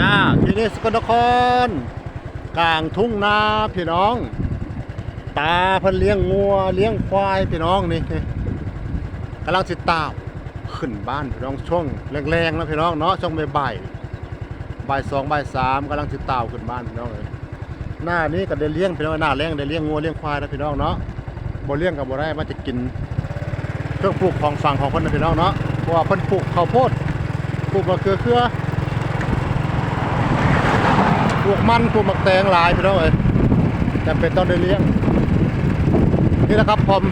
อ่าที่นี่สกลนคร กลางทุ่งนาพี่น้อง ตาเพิ่นเลี้ยงงัวเลี้ยงควายพี่น้องนี่กำลังสิตามขึ้นบ้านพี่น้องช่วงแรงๆนะพี่น้องเนาะช่วงบ่ายบ่ายสองบ่ายสามกำลังสิตามขึ้นบ้านพี่น้องเลยหน้านี้ก็ได้เลี้ยงพี่น้องหน้าแรงได้เลี้ยงงัวเลี้ยงควายนะพี่น้องเนาะบ่เลี้ยงกับบ่ได้มันจะกินเครื่องปลูกของฝั่งของเพิ่นนะพี่น้องเนาะเพราะว่าเพิ่นปลูกข้าวโพดปลูกมะเขือเครือ ปลูกมันปลูกมะแตงหลายพี่น้องเอ้ยจำเป็นต้องได้เลี้ยง นี่นะครับผม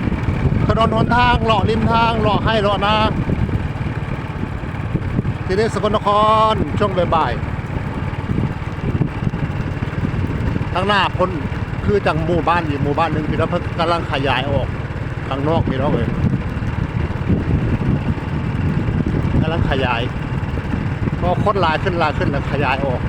ถนนหนทางเลาะริมทางเลาะให้เลาะนาที่นี่สกลนครช่วงบ่ายๆทางหน้าพ้นคือจังหมู่บ้านอีกหมู่บ้านหนึ่งพี่น้องเพิ่งกำลังขยายออกข้างนอกพี่น้องเลยกำลังขยายก็คดลายขึ้นลายขึ้นแล้วขยายออก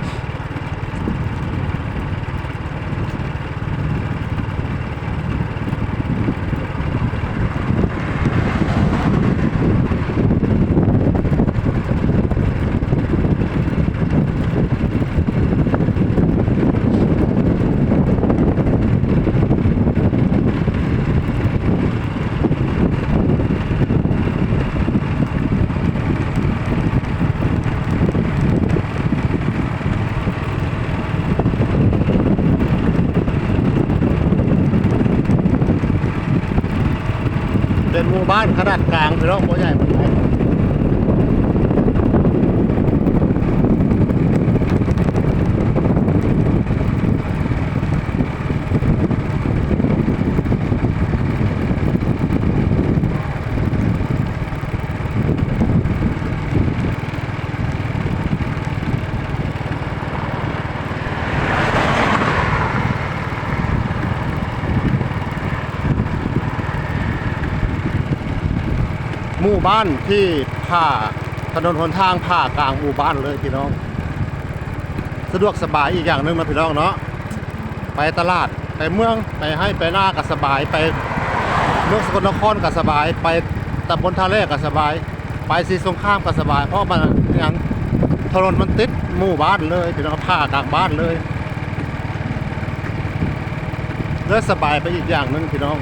เป็นหมู่บ้านขนาดกลางพี่น้องบ่ใหญ่บ่ใหญ่ หมู่บ้านที่ผ่าถนนหนทางผ่ากลางหมู่บ้านเลยพี่น้อง สะดวกสบายอีกอย่างหนึ่งนะพี่น้องเนาะไปตลาดไปเมืองไปให้ไปหน้าก็สบายไปเมืองสกลนครก็สบาย ไปตำบลท่าแรกก็สบาย ไปสีสงครามก็สบาย เพราะมันอย่างถนนมันติดหมู่บ้านเลยพี่น้องผ่ากลางบ้านเลยเลยสบายไปอีกอย่างหนึ่งพี่น้อง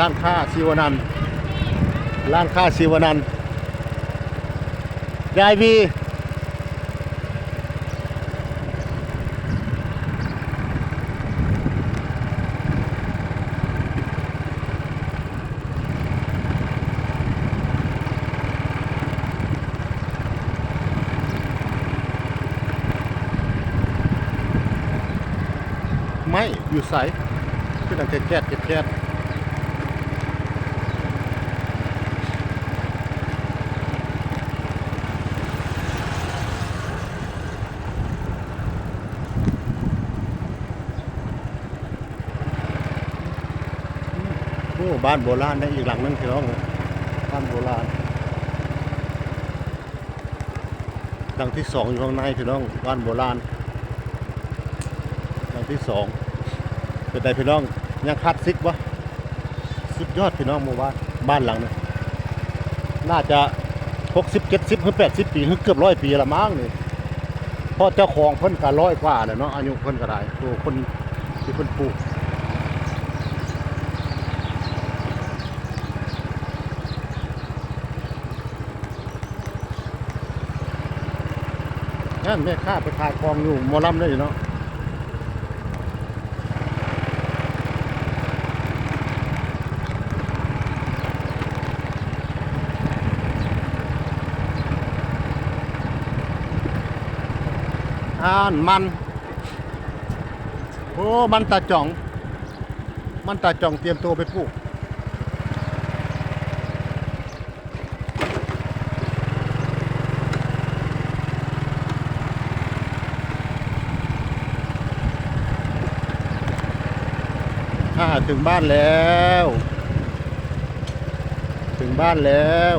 ร้านค้าชีวนันท์ร้านค้าชีวนันท์ยายวีไม่อยู่ใสขึ้นอันแก๊สแก๊สแก๊ส อ้บ้านโบราณได้อีกหลังนึงพี่น้องบ้านโบราณหลังที่สองอยู่ข้างในพี่น้องบ้านโบราณหลังที่สองเป็นไงพี่น้องยังคาดซิกวะสุดยอดพี่น้องหมู่บ้านบ้านหลังนี้น่าจะหกสิบเจ็ดสิบหรือแปดสิบปีหรือเกือบร้อยปีละมั้งนี่พราะเจ้าของเพิ่นก็ร้อยกว่าแหละเนาะอายุเพิ่นก็ได้ตัวคนที่เพิ่นปลูก นั่นแม่ค้าไปขายของอยู่มอลำได้อยู่เนาะอ่านมัน โอ้ มันตาจ่อง มันตาจ่องเตรียมตัวไปปลูก อ่าถึงบ้านแล้ว ถึงบ้านแล้ว